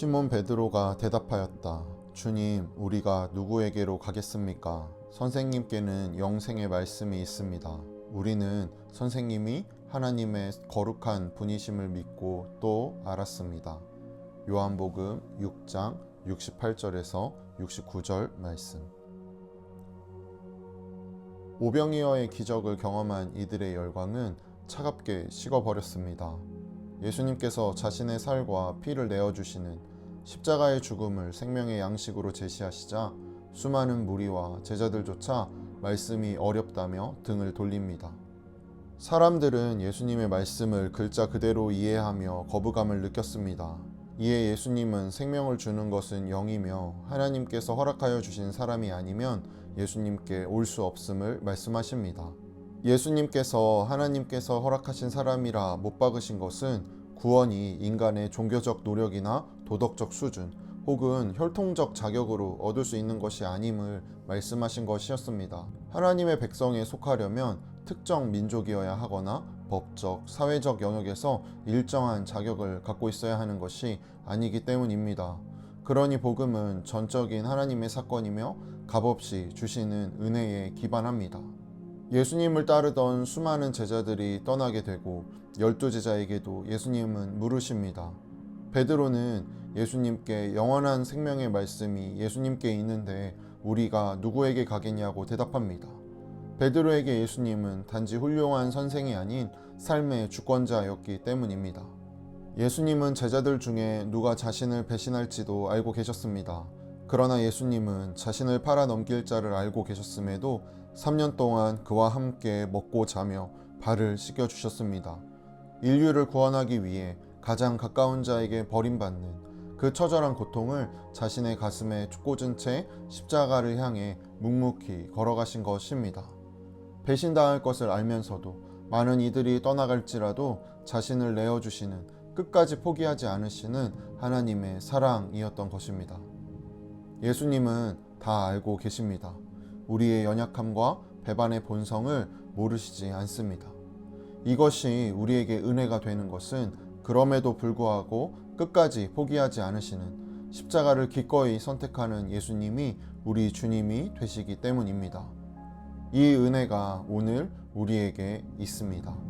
시몬 베드로가 대답하였다. 주님, 우리가 누구에게로 가겠습니까? 선생님께는 영생의 말씀이 있습니다. 우리는 선생님이 하나님의 거룩한 분이심을 믿고 또 알았습니다. 요한복음 6장 68절에서 69절 말씀. 오병이어의 기적을 경험한 이들의 열광은 차갑게 식어버렸습니다. 예수님께서 자신의 살과 피를 내어주시는 십자가의 죽음을 생명의 양식으로 제시하시자 수많은 무리와 제자들조차 말씀이 어렵다며 등을 돌립니다. 사람들은 예수님의 말씀을 글자 그대로 이해하며 거부감을 느꼈습니다. 이에 예수님은 생명을 주는 것은 영이며 하나님께서 허락하여 주신 사람이 아니면 예수님께 올 수 없음을 말씀하십니다. 예수님께서 하나님께서 허락하신 사람이라 못 박으신 것은 구원이 인간의 종교적 노력이나 도덕적 수준 혹은 혈통적 자격으로 얻을 수 있는 것이 아님을 말씀하신 것이었습니다. 하나님의 백성에 속하려면 특정 민족이어야 하거나 법적, 사회적 영역에서 일정한 자격을 갖고 있어야 하는 것이 아니기 때문입니다. 그러니 복음은 전적인 하나님의 사건이며 값없이 주시는 은혜에 기반합니다. 예수님을 따르던 수많은 제자들이 떠나게 되고 열두 제자에게도 예수님은 물으십니다. 베드로는 예수님께 영원한 생명의 말씀이 예수님께 있는데 우리가 누구에게 가겠냐고 대답합니다. 베드로에게 예수님은 단지 훌륭한 선생이 아닌 삶의 주권자였기 때문입니다. 예수님은 제자들 중에 누가 자신을 배신할지도 알고 계셨습니다. 그러나 예수님은 자신을 팔아 넘길 자를 알고 계셨음에도 3년 동안 그와 함께 먹고 자며 발을 씻겨 주셨습니다. 인류를 구원하기 위해 가장 가까운 자에게 버림받는 그 처절한 고통을 자신의 가슴에 꽂은 채 십자가를 향해 묵묵히 걸어가신 것입니다. 배신당할 것을 알면서도 많은 이들이 떠나갈지라도 자신을 내어주시는 끝까지 포기하지 않으시는 하나님의 사랑이었던 것입니다. 예수님은 다 알고 계십니다. 우리의 연약함과 배반의 본성을 모르시지 않습니다. 이것이 우리에게 은혜가 되는 것은 그럼에도 불구하고 끝까지 포기하지 않으시는 십자가를 기꺼이 선택하는 예수님이 우리 주님이 되시기 때문입니다. 이 은혜가 오늘 우리에게 있습니다.